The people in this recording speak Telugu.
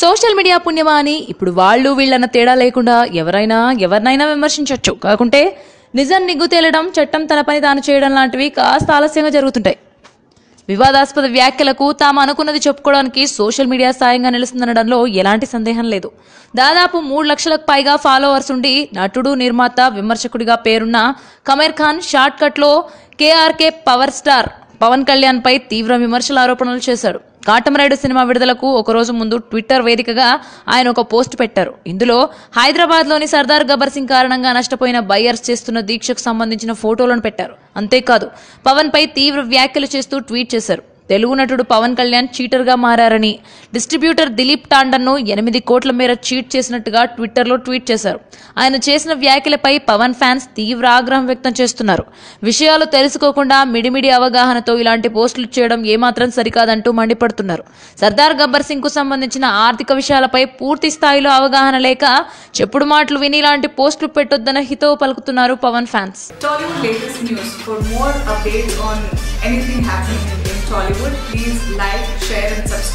సోషల్ మీడియా పుణ్యమా అని ఇప్పుడు వాళ్ళు వీళ్ళన్న తేడా లేకుండా ఎవరైనా ఎవరినైనా విమర్శించవచ్చు కాకుంటే నిజం నిగ్గు తేలడం చట్టం తన పని తాను చేయడం లాంటివి కాస్త ఆలస్యంగా జరుగుతుంటాయి. వివాదాస్పద వ్యాఖ్యలకు తాము అనుకున్నది చెప్పుకోవడానికి సోషల్ మీడియా సాయంగా నిలుస్తుందనడంలో ఎలాంటి సందేహం లేదు. దాదాపు మూడు లక్షలకు పైగా ఫాలోవర్స్ ఉండి నటుడు నిర్మాత విమర్శకుడిగా పేరున్న కమీర్ ఖాన్ షార్ట్ కట్లో KRK power star Pawan Kalyan పై తీవ్ర విమర్శల ఆరోపణలు చేశాడు కాటమరాయుడు సినిమా విడుదలకు ఒక రోజు ముందు ట్విట్టర్ వేదికగా ఆయన ఒక పోస్ట్ పెట్టారు. ఇందులో హైదరాబాద్లోని సర్దార్ గబ్బర్ సింగ్ కారణంగా నష్టపోయిన బయ్యర్స్ చేస్తున్న దీక్షకు సంబంధించిన ఫోటోలను పెట్టారు. అంతేకాదు పవన్ పై తీవ్ర వ్యాఖ్యలు చేస్తూ ట్వీట్ చేశారు. తెలుగు నటుడు పవన్ కళ్యాణ్ చీటర్గా మారారని. డిస్ట్రిబ్యూటర్ దిలీప్ టాండన్ను ఎనిమిది కోట్ల మేర చీట్ చేసినట్టుగా ట్విట్టర్లో ట్వీట్ చేశారు. ఆయన చేసిన వ్యాఖ్యలపై పవన్ ఫ్యాన్స్ తీవ్ర ఆగ్రహం వ్యక్తం చేస్తున్నారు. విషయాలు తెలుసుకోకుండా మిడిమిడి అవగాహనతో ఇలాంటి పోస్టులు చేయడం ఏమాత్రం సరికాదంటూ మండిపడుతున్నారు. సర్దార్ గబ్బర్ సింగ్కు సంబంధించిన ఆర్థిక విషయాలపై పూర్తి స్థాయిలో అవగాహన లేక చెప్పుడు మాటలు విని ఇలాంటి పోస్టులు పెట్టొద్దన్న హితవు పలుకుతున్నారు Pawan fans. Tollywood. Please like, share and subscribe.